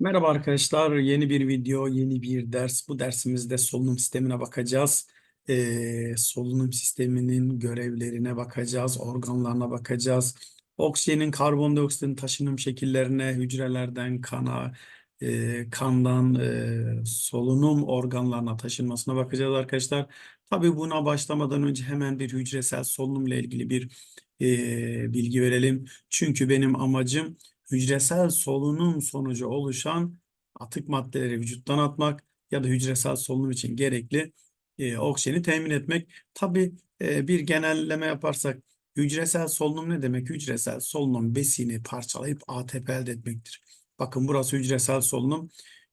Merhaba arkadaşlar, yeni bir video, yeni bir ders. Bu dersimizde solunum sistemine bakacağız. Ee, solunum sisteminin görevlerine bakacağız, organlarına bakacağız. Oksijenin, karbondioksitin taşınım şekillerine, hücrelerden kana, e, kandan e, solunum organlarına taşınmasına bakacağız arkadaşlar. Tabii buna başlamadan önce hemen bir hücresel solunumla ilgili bir e, bilgi verelim. Çünkü benim amacım hücresel solunum sonucu oluşan atık maddeleri vücuttan atmak ya da hücresel solunum için gerekli e, oksijeni temin etmek. Tabii e, bir genelleme yaparsak hücresel solunum ne demek? Hücresel solunum besini parçalayıp ATP elde etmektir. Bakın burası hücresel solunum.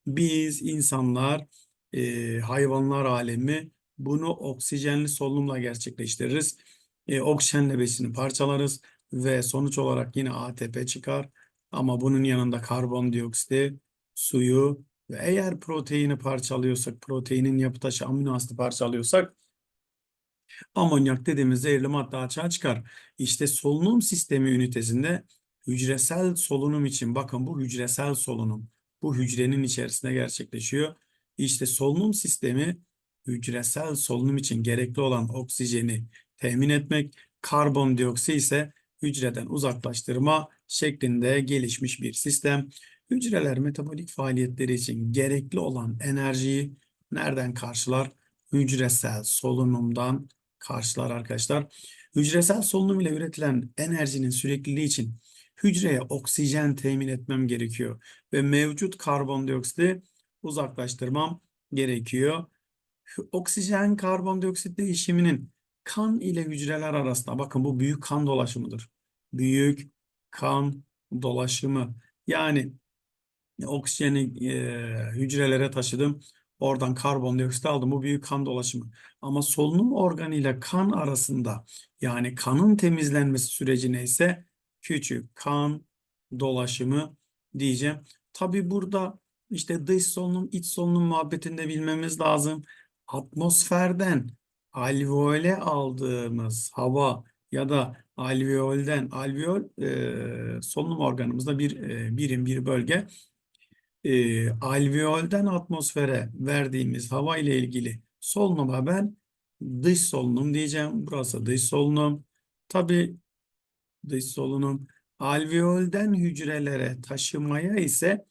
Biz insanlar, e, hayvanlar alemi bunu oksijenli solunumla gerçekleştiririz. E, oksijenle besini parçalarız ve sonuç olarak yine ATP çıkar. Ama bunun yanında karbondioksit, suyu ve eğer proteini parçalıyorsak, proteinin yapı taşı amino asiti parçalıyorsak amonyak dediğimiz zehirli madde açığa çıkar. İşte solunum sistemi ünitesinde hücresel solunum için bakın bu hücresel solunum bu hücrenin içerisinde gerçekleşiyor. İşte solunum sistemi hücresel solunum için gerekli olan oksijeni temin etmek, karbondioksit ise hücreden uzaklaştırma şeklinde gelişmiş bir sistem. Hücreler metabolik faaliyetleri için gerekli olan enerjiyi nereden karşılar? Hücresel solunumdan karşılar arkadaşlar. Hücresel solunum ile üretilen enerjinin sürekliliği için hücreye oksijen temin etmem gerekiyor ve mevcut karbondioksiti uzaklaştırmam gerekiyor. Oksijen karbondioksit değişiminin kan ile hücreler arasında bakın bu büyük kan dolaşımıdır. Büyük kan dolaşımı yani oksijeni e, hücrelere taşıdım. Oradan karbondioksit aldım. Bu büyük kan dolaşımı. Ama solunum organıyla kan arasında yani kanın temizlenmesi süreci neyse küçük kan dolaşımı diyeceğim. Tabi burada işte dış solunum, iç solunum muhabbetinde bilmemiz lazım. Atmosferden alveole aldığımız hava ya da alveolden, alveol e, solunum organımızda bir e, birim, bir bölge. E, alveolden atmosfere verdiğimiz hava ile ilgili solunuma ben dış solunum diyeceğim. Burası dış solunum. Tabii dış solunum alveolden hücrelere taşımaya ise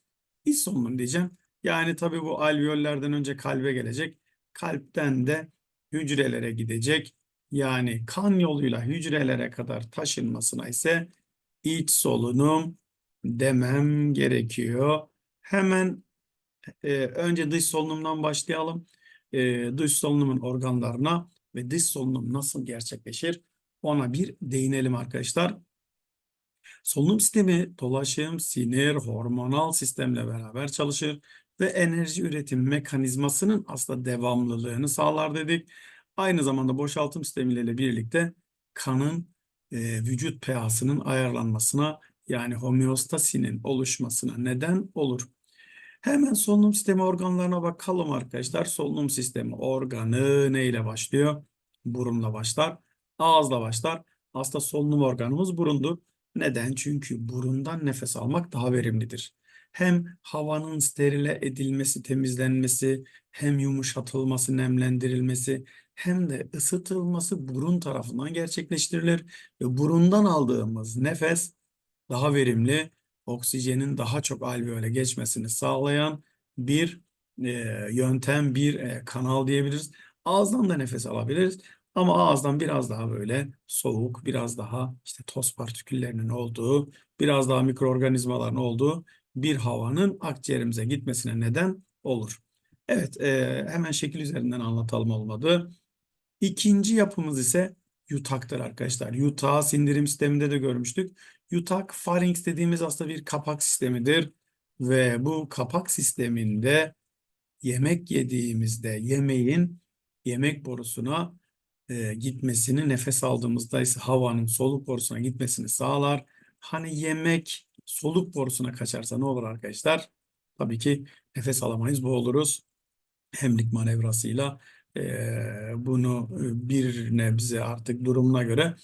iç solunum diyeceğim. Yani tabii bu alveollerden önce kalbe gelecek. Kalpten de hücrelere gidecek. Yani kan yoluyla hücrelere kadar taşınmasına ise iç solunum demem gerekiyor. Hemen e, önce dış solunumdan başlayalım. E, dış solunumun organlarına ve dış solunum nasıl gerçekleşir ona bir değinelim arkadaşlar. Solunum sistemi dolaşım, sinir, hormonal sistemle beraber çalışır ve enerji üretim mekanizmasının aslında devamlılığını sağlar dedik. Aynı zamanda boşaltım sistemiyle birlikte kanın e, vücut pH'sının ayarlanmasına yani homeostasinin oluşmasına neden olur. Hemen solunum sistemi organlarına bakalım arkadaşlar. Solunum sistemi organı neyle başlıyor? Burunla başlar, ağızla başlar. Aslında solunum organımız burundur. Neden? Çünkü burundan nefes almak daha verimlidir. Hem havanın sterile edilmesi, temizlenmesi, hem yumuşatılması, nemlendirilmesi, hem de ısıtılması burun tarafından gerçekleştirilir. Ve burundan aldığımız nefes daha verimli, oksijenin daha çok alveole geçmesini sağlayan bir e, yöntem, bir e, kanal diyebiliriz. Ağızdan da nefes alabiliriz. Ama ağızdan biraz daha böyle soğuk, biraz daha işte toz partiküllerinin olduğu, biraz daha mikroorganizmaların olduğu bir havanın akciğerimize gitmesine neden olur. Evet, e, hemen şekil üzerinden anlatalım olmadı. İkinci yapımız ise yutaktır arkadaşlar. Yutağı sindirim sisteminde de görmüştük. Yutak farinks dediğimiz aslında bir kapak sistemidir. Ve bu kapak sisteminde yemek yediğimizde yemeğin yemek borusuna e, gitmesini, nefes aldığımızda ise havanın soluk borusuna gitmesini sağlar. Hani yemek soluk borusuna kaçarsa ne olur arkadaşlar? Tabii ki nefes alamayız, boğuluruz. Hemlik manevrasıyla e, bunu bir nebze artık durumuna göre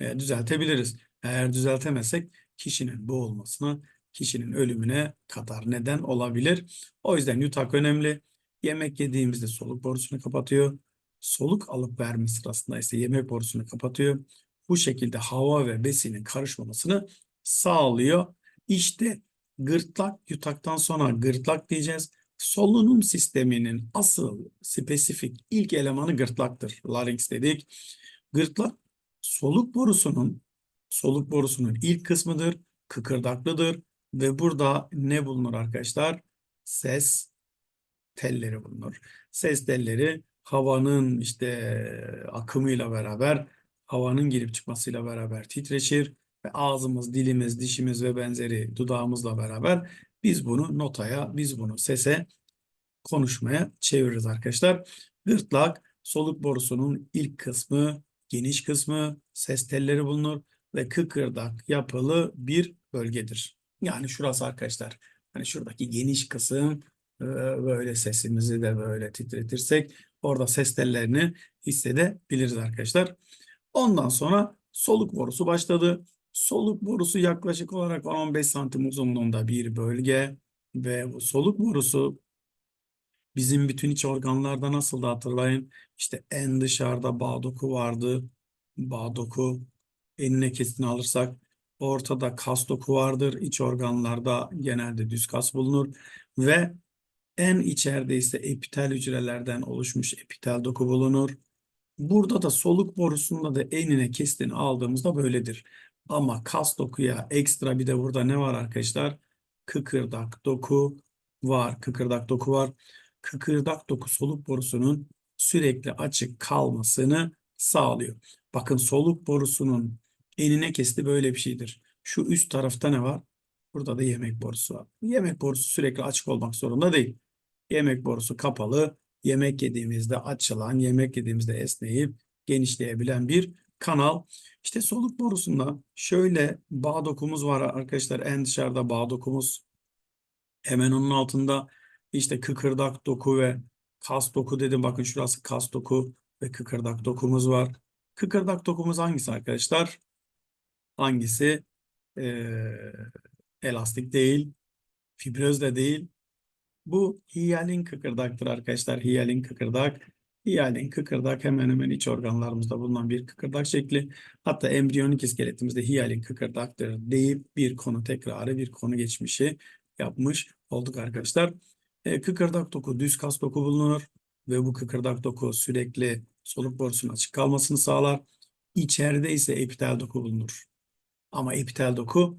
e, düzeltebiliriz. Eğer düzeltemezsek kişinin boğulmasına kişinin ölümüne kadar neden olabilir. O yüzden yutak önemli. Yemek yediğimizde soluk borusunu kapatıyor. Soluk alıp verme sırasında ise yemek borusunu kapatıyor. Bu şekilde hava ve besinin karışmamasını sağlıyor. İşte gırtlak yutaktan sonra gırtlak diyeceğiz. Solunum sisteminin asıl spesifik ilk elemanı gırtlaktır. Larynx dedik. Gırtlak soluk borusunun soluk borusunun ilk kısmıdır. Kıkırdaklıdır ve burada ne bulunur arkadaşlar? Ses telleri bulunur. Ses telleri havanın işte akımıyla beraber havanın girip çıkmasıyla beraber titreşir ağzımız, dilimiz, dişimiz ve benzeri dudağımızla beraber biz bunu notaya, biz bunu sese, konuşmaya çeviririz arkadaşlar. Gırtlak soluk borusunun ilk kısmı, geniş kısmı, ses telleri bulunur ve kıkırdak yapılı bir bölgedir. Yani şurası arkadaşlar. Hani şuradaki geniş kısım e, böyle sesimizi de böyle titretirsek orada ses tellerini hissedebiliriz arkadaşlar. Ondan sonra soluk borusu başladı. Soluk borusu yaklaşık olarak 15 santim uzunluğunda bir bölge ve soluk borusu bizim bütün iç organlarda nasıl da hatırlayın. İşte en dışarıda bağ doku vardı. Bağ doku enine kesini alırsak ortada kas doku vardır. İç organlarda genelde düz kas bulunur ve en içeride ise epitel hücrelerden oluşmuş epitel doku bulunur. Burada da soluk borusunda da enine kesitini aldığımızda böyledir. Ama kas dokuya ekstra bir de burada ne var arkadaşlar? Kıkırdak doku var. Kıkırdak doku var. Kıkırdak doku soluk borusunun sürekli açık kalmasını sağlıyor. Bakın soluk borusunun enine kesti böyle bir şeydir. Şu üst tarafta ne var? Burada da yemek borusu var. Yemek borusu sürekli açık olmak zorunda değil. Yemek borusu kapalı. Yemek yediğimizde açılan, yemek yediğimizde esneyip genişleyebilen bir kanal. İşte soluk borusunda şöyle bağ dokumuz var arkadaşlar. En dışarıda bağ dokumuz. Hemen onun altında işte kıkırdak doku ve kas doku dedim. Bakın şurası kas doku ve kıkırdak dokumuz var. Kıkırdak dokumuz hangisi arkadaşlar? Hangisi? Ee, elastik değil. Fibröz de değil. Bu hiyalin kıkırdaktır arkadaşlar. Hiyalin kıkırdak. Hiyalin kıkırdak hemen hemen iç organlarımızda bulunan bir kıkırdak şekli. Hatta embriyonik iskeletimizde hiyalin kıkırdaktır deyip bir konu tekrarı, bir konu geçmişi yapmış olduk arkadaşlar. E, kıkırdak doku, düz kas doku bulunur ve bu kıkırdak doku sürekli soluk borusunun açık kalmasını sağlar. İçeride ise epitel doku bulunur. Ama epitel doku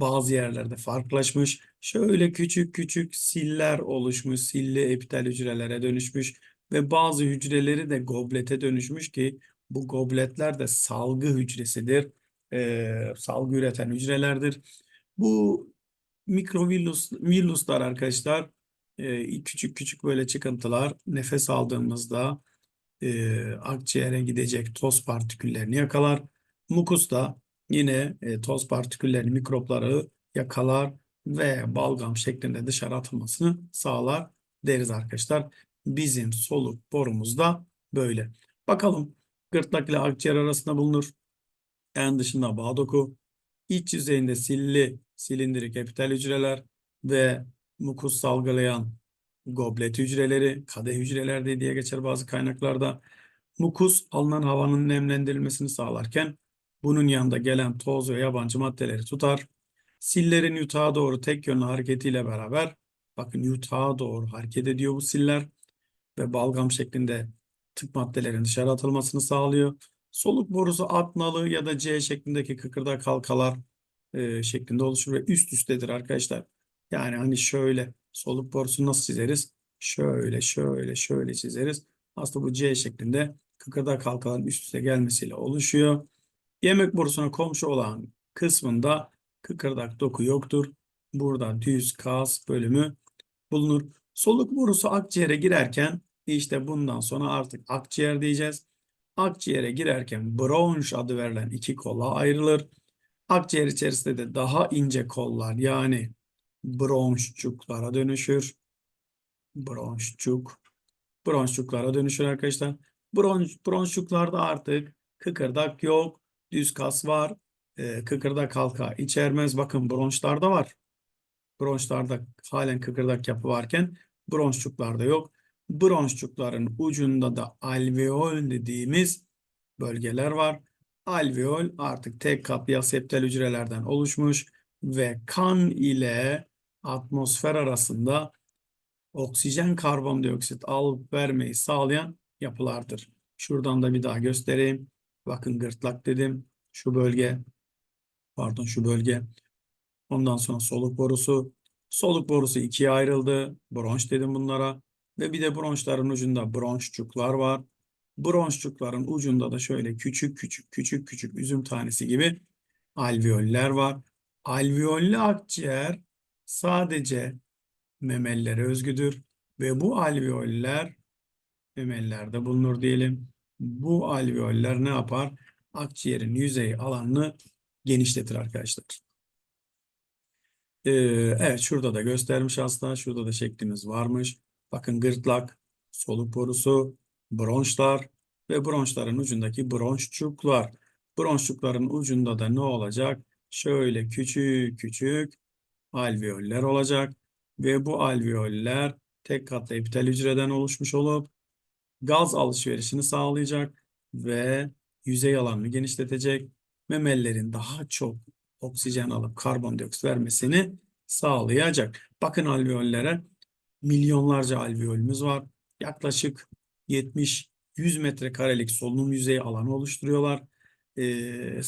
bazı yerlerde farklılaşmış. Şöyle küçük küçük siller oluşmuş, silli epitel hücrelere dönüşmüş ve bazı hücreleri de goblete dönüşmüş ki bu gobletler de salgı hücresidir. Ee, salgı üreten hücrelerdir. Bu mikrovillus, villuslar arkadaşlar e, küçük küçük böyle çıkıntılar nefes aldığımızda e, akciğere gidecek toz partiküllerini yakalar. Mukus da yine e, toz partiküllerini, mikropları yakalar ve balgam şeklinde dışarı atılmasını sağlar deriz arkadaşlar. Bizim soluk borumuz da böyle. Bakalım gırtlak ile akciğer arasında bulunur. En dışında bağ doku. İç yüzeyinde silli, silindirik epitel hücreler ve mukus salgılayan goblet hücreleri, kadeh hücreleri diye geçer bazı kaynaklarda. Mukus alınan havanın nemlendirilmesini sağlarken bunun yanında gelen toz ve yabancı maddeleri tutar. Sillerin yutağa doğru tek yönlü hareketiyle beraber bakın yutağa doğru hareket ediyor bu siller ve balgam şeklinde tık maddelerin dışarı atılmasını sağlıyor. Soluk borusu at nalı ya da C şeklindeki kıkırdak halkalar e, şeklinde oluşur ve üst üstedir arkadaşlar. Yani hani şöyle soluk borusunu nasıl çizeriz? Şöyle şöyle şöyle çizeriz. Aslında bu C şeklinde kıkırdak halkaların üst üste gelmesiyle oluşuyor. Yemek borusuna komşu olan kısmında kıkırdak doku yoktur. Burada düz kas bölümü bulunur. Soluk borusu akciğere girerken işte bundan sonra artık akciğer diyeceğiz. Akciğere girerken bronş adı verilen iki kola ayrılır. Akciğer içerisinde de daha ince kollar yani bronşçuklara dönüşür. Bronşçuk. Bronşçuklara dönüşür arkadaşlar. Bronş, bronşçuklarda artık kıkırdak yok. Düz kas var. E, kıkırdak halka içermez. Bakın bronşlarda var. Bronşlarda halen kıkırdak yapı varken bronşçuklarda yok. Bronşçukların ucunda da alveol dediğimiz bölgeler var. Alveol artık tek katlı ya septal hücrelerden oluşmuş ve kan ile atmosfer arasında oksijen karbondioksit alıp vermeyi sağlayan yapılardır. Şuradan da bir daha göstereyim. Bakın gırtlak dedim. Şu bölge, pardon şu bölge. Ondan sonra soluk borusu. Soluk borusu ikiye ayrıldı. Bronş dedim bunlara. Ve bir de bronşların ucunda bronşçuklar var. Bronşçukların ucunda da şöyle küçük küçük küçük küçük üzüm tanesi gibi alveoller var. Alveollü akciğer sadece memelilere özgüdür ve bu alveoller memelilerde bulunur diyelim. Bu alveoller ne yapar? Akciğerin yüzey alanını genişletir arkadaşlar. Ee, evet şurada da göstermiş aslında. Şurada da şeklimiz varmış. Bakın gırtlak, soluk borusu, bronşlar ve bronşların ucundaki bronşçuklar. Bronşçukların ucunda da ne olacak? Şöyle küçük küçük alveoller olacak ve bu alveoller tek katlı epitel hücreden oluşmuş olup gaz alışverişini sağlayacak ve yüzey alanını genişletecek. Memelilerin daha çok oksijen alıp karbondioksit vermesini sağlayacak. Bakın alveollere milyonlarca alveolümüz var. Yaklaşık 70-100 metrekarelik solunum yüzeyi alanı oluşturuyorlar. Ee,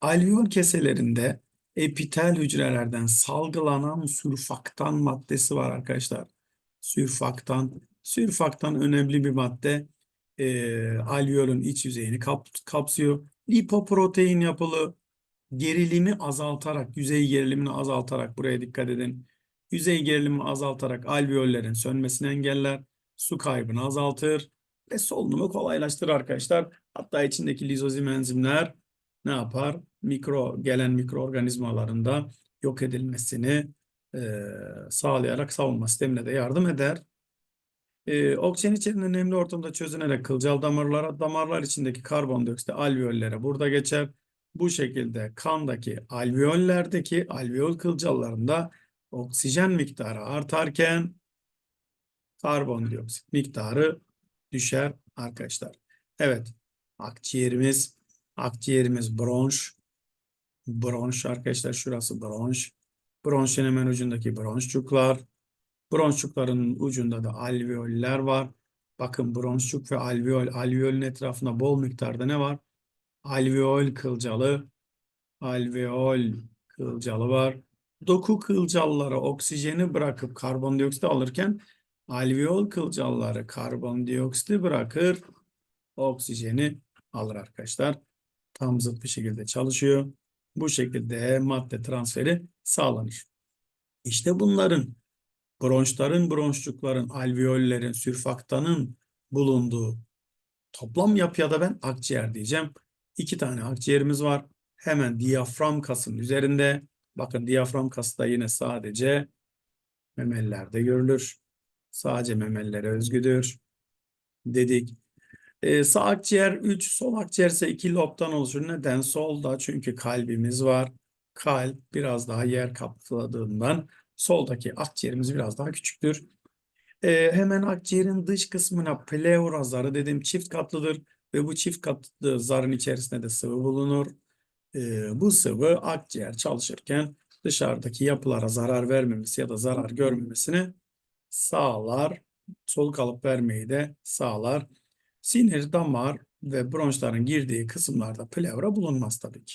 alveol keselerinde epitel hücrelerden salgılanan sürfaktan maddesi var arkadaşlar. Sürfaktan. Sürfaktan önemli bir madde. E, alveolun iç yüzeyini kap, kapsıyor. Lipoprotein yapılı gerilimi azaltarak, yüzey gerilimini azaltarak buraya dikkat edin. Yüzey gerilimini azaltarak alveollerin sönmesini engeller. Su kaybını azaltır ve solunumu kolaylaştırır arkadaşlar. Hatta içindeki lizozim enzimler ne yapar? Mikro gelen mikroorganizmalarında yok edilmesini e, sağlayarak savunma sistemine de yardım eder. E, oksijen içeren nemli ortamda çözünerek kılcal damarlara, damarlar içindeki karbondioksit alveollere burada geçer. Bu şekilde kandaki alveollerdeki alveol kılcallarında oksijen miktarı artarken karbondioksit miktarı düşer arkadaşlar. Evet, akciğerimiz, akciğerimiz bronş, bronş arkadaşlar şurası bronş. Bronşun hemen ucundaki bronşçuklar. Bronşçukların ucunda da alveoller var. Bakın bronşçuk ve alveol, alveolün etrafında bol miktarda ne var? Alveol kılcalı, alveol kılcalı var. Doku kılcalları oksijeni bırakıp karbondioksit alırken alveol kılcalları karbondioksiti bırakır, oksijeni alır arkadaşlar. Tam zıt bir şekilde çalışıyor. Bu şekilde madde transferi sağlanır. İşte bunların bronşların, bronşçukların, alveollerin, sürfaktanın bulunduğu toplam yapıya da ben akciğer diyeceğim. İki tane akciğerimiz var. Hemen diyafram kasının üzerinde. Bakın diyafram kası da yine sadece memelilerde görülür. Sadece memelilere özgüdür dedik. Ee, sağ akciğer 3, sol akciğer ise 2 lobdan oluşur. Neden? Solda çünkü kalbimiz var. Kalp biraz daha yer kapladığından soldaki akciğerimiz biraz daha küçüktür. Ee, hemen akciğerin dış kısmına pleura zarı dedim çift katlıdır ve bu çift katlı zarın içerisinde de sıvı bulunur. Ee, bu sıvı akciğer çalışırken dışarıdaki yapılara zarar vermemesi ya da zarar görmemesini sağlar. Soluk alıp vermeyi de sağlar. Sinir, damar ve bronşların girdiği kısımlarda pleura bulunmaz tabii ki.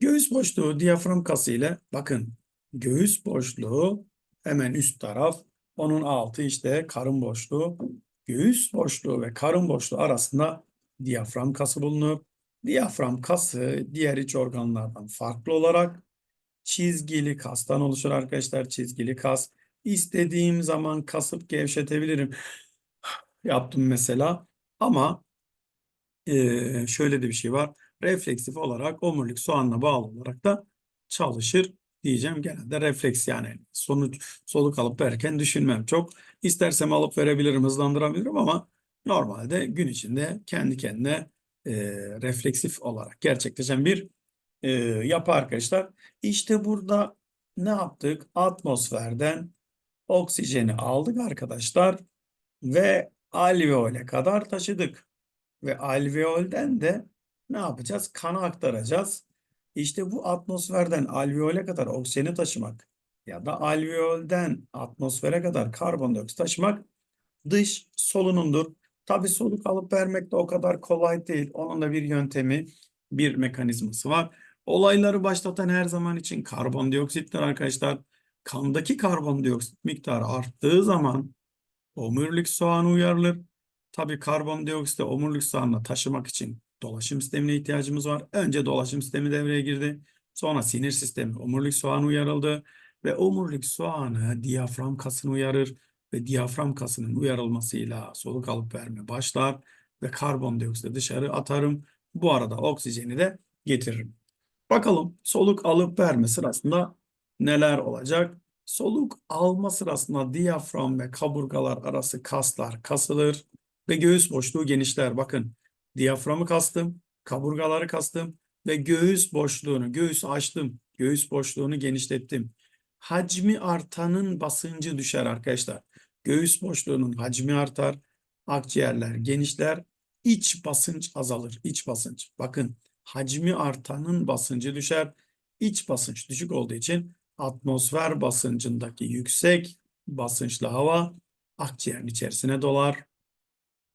Göğüs boşluğu diyafram kası ile bakın göğüs boşluğu hemen üst taraf onun altı işte karın boşluğu. Göğüs boşluğu ve karın boşluğu arasında diyafram kası bulunur. Diyafram kası diğer iç organlardan farklı olarak çizgili kastan oluşur arkadaşlar. Çizgili kas. İstediğim zaman kasıp gevşetebilirim. Yaptım mesela. Ama e, şöyle de bir şey var. Refleksif olarak omurilik soğanla bağlı olarak da çalışır diyeceğim. Genelde refleks yani sonuç soluk alıp verirken düşünmem çok. İstersem alıp verebilirim, hızlandırabilirim ama normalde gün içinde kendi kendine e, refleksif olarak gerçekleşen bir e, yapı arkadaşlar. İşte burada ne yaptık? Atmosferden oksijeni aldık arkadaşlar ve alveole kadar taşıdık. Ve alveolden de ne yapacağız? Kana aktaracağız. İşte bu atmosferden alveole kadar oksijeni taşımak ya da alveolden atmosfere kadar karbondioksit taşımak dış solunumdur. Tabii soluk alıp vermek de o kadar kolay değil. Onun da bir yöntemi, bir mekanizması var. Olayları başlatan her zaman için karbondioksittir arkadaşlar. Kandaki karbondioksit miktarı arttığı zaman omurilik soğanı uyarılır. Tabii karbondioksiti omurilik soğanına taşımak için dolaşım sistemine ihtiyacımız var. Önce dolaşım sistemi devreye girdi. Sonra sinir sistemi omurilik soğanı uyarıldı. Ve omurilik soğanı diyafram kasını uyarır ve diyafram kasının uyarılmasıyla soluk alıp verme başlar ve karbondioksiti dışarı atarım. Bu arada oksijeni de getiririm. Bakalım soluk alıp verme sırasında neler olacak? Soluk alma sırasında diyafram ve kaburgalar arası kaslar kasılır ve göğüs boşluğu genişler. Bakın diyaframı kastım, kaburgaları kastım ve göğüs boşluğunu, göğüs açtım, göğüs boşluğunu genişlettim. Hacmi artanın basıncı düşer arkadaşlar. Göğüs boşluğunun hacmi artar, akciğerler genişler, iç basınç azalır. İç basınç. Bakın hacmi artanın basıncı düşer. İç basınç düşük olduğu için atmosfer basıncındaki yüksek basınçlı hava akciğerin içerisine dolar,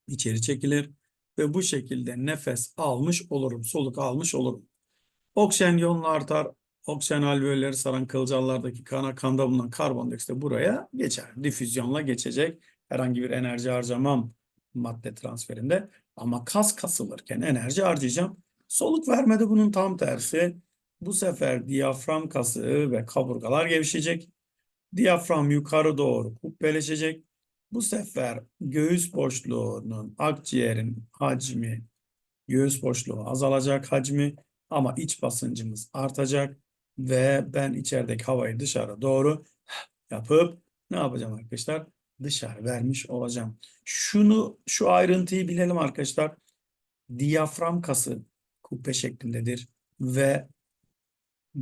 içeri çekilir ve bu şekilde nefes almış olurum, soluk almış olurum. Oksijen yoğunluğu artar, oksijen alveolleri saran kılcallardaki kana kanda bulunan karbondioksit de buraya geçer. Difüzyonla geçecek. Herhangi bir enerji harcamam madde transferinde ama kas kasılırken enerji harcayacağım. Soluk vermede bunun tam tersi. Bu sefer diyafram kası ve kaburgalar gevşeyecek. Diyafram yukarı doğru kubbeleşecek. Bu sefer göğüs boşluğunun, akciğerin hacmi, göğüs boşluğu azalacak hacmi ama iç basıncımız artacak ve ben içerideki havayı dışarı doğru yapıp ne yapacağım arkadaşlar? Dışarı vermiş olacağım. Şunu, şu ayrıntıyı bilelim arkadaşlar. Diyafram kası kubbe şeklindedir ve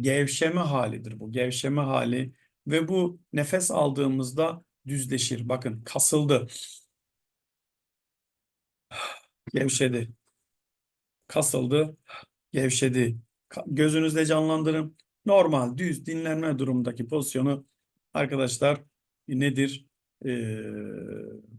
gevşeme halidir bu. Gevşeme hali ve bu nefes aldığımızda düzleşir. Bakın kasıldı. Gevşedi. Kasıldı. Gevşedi. Gözünüzde canlandırın. Normal, düz dinlenme durumundaki pozisyonu arkadaşlar nedir? Ee,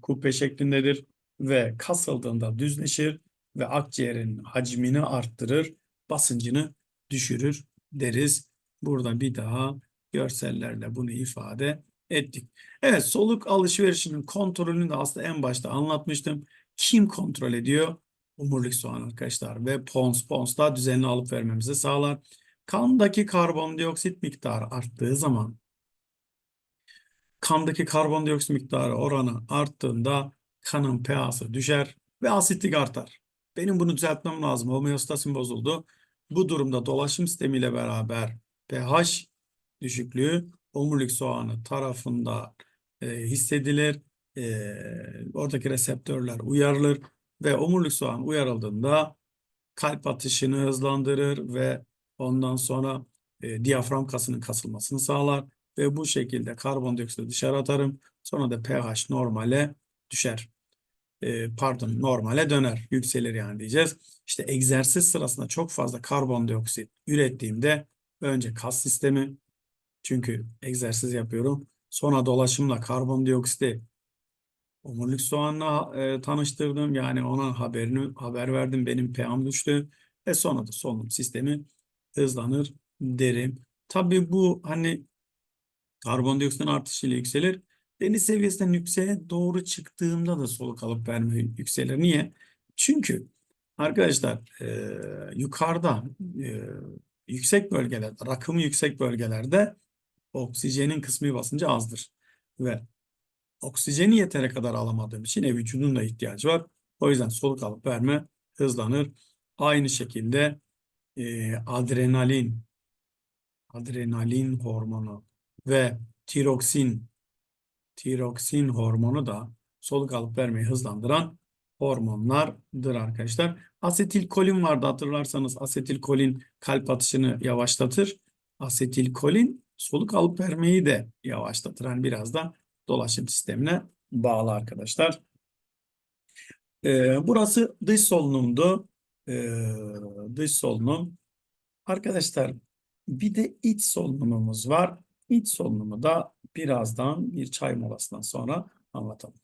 kubbe şeklindedir ve kasıldığında düzleşir ve akciğerin hacmini arttırır, basıncını düşürür deriz. Burada bir daha görsellerle bunu ifade ettik. Evet, soluk alışverişinin kontrolünü de aslında en başta anlatmıştım. Kim kontrol ediyor? Omurilik soğan arkadaşlar ve pons. Pons da düzenli alıp vermemizi sağlar. Kandaki karbondioksit miktarı arttığı zaman kandaki karbondioksit miktarı oranı arttığında kanın pH'sı düşer ve asitlik artar. Benim bunu düzeltmem lazım. Homeostasim bozuldu. Bu durumda dolaşım sistemiyle beraber pH düşüklüğü omurilik soğanı tarafında e, hissedilir. E, oradaki reseptörler uyarılır ve omurilik soğan uyarıldığında kalp atışını hızlandırır ve ondan sonra e, diyafram kasının kasılmasını sağlar ve bu şekilde karbondioksiti dışarı atarım. Sonra da pH normale düşer. E, pardon normale döner, yükselir yani diyeceğiz. İşte egzersiz sırasında çok fazla karbondioksit ürettiğimde önce kas sistemi çünkü egzersiz yapıyorum. Sonra dolaşımla karbondioksiti omurilik soğanla e, tanıştırdım. Yani ona haberini haber verdim. Benim pH'm düştü. Ve sonra da solunum sistemi hızlanır derim. Tabii bu hani karbondioksitin artışıyla yükselir. Deniz seviyesinden yükseğe doğru çıktığımda da soluk alıp verme yükselir. Niye? Çünkü arkadaşlar e, yukarıda e, yüksek bölgelerde, rakımı yüksek bölgelerde oksijenin kısmi basıncı azdır. Ve oksijeni yeteri kadar alamadığım için e, vücudun da ihtiyacı var. O yüzden soluk alıp verme hızlanır. Aynı şekilde e, adrenalin, adrenalin hormonu ve tiroksin, tiroksin hormonu da soluk alıp vermeyi hızlandıran hormonlardır arkadaşlar. Asetilkolin vardı hatırlarsanız asetilkolin kalp atışını yavaşlatır. Asetilkolin soluk alıp vermeyi de yavaşlatır. Hani biraz da dolaşım sistemine bağlı arkadaşlar. Ee, burası dış solunumdu. Ee, dış solunum. Arkadaşlar bir de iç solunumumuz var. İç solunumu da birazdan bir çay molasından sonra anlatalım.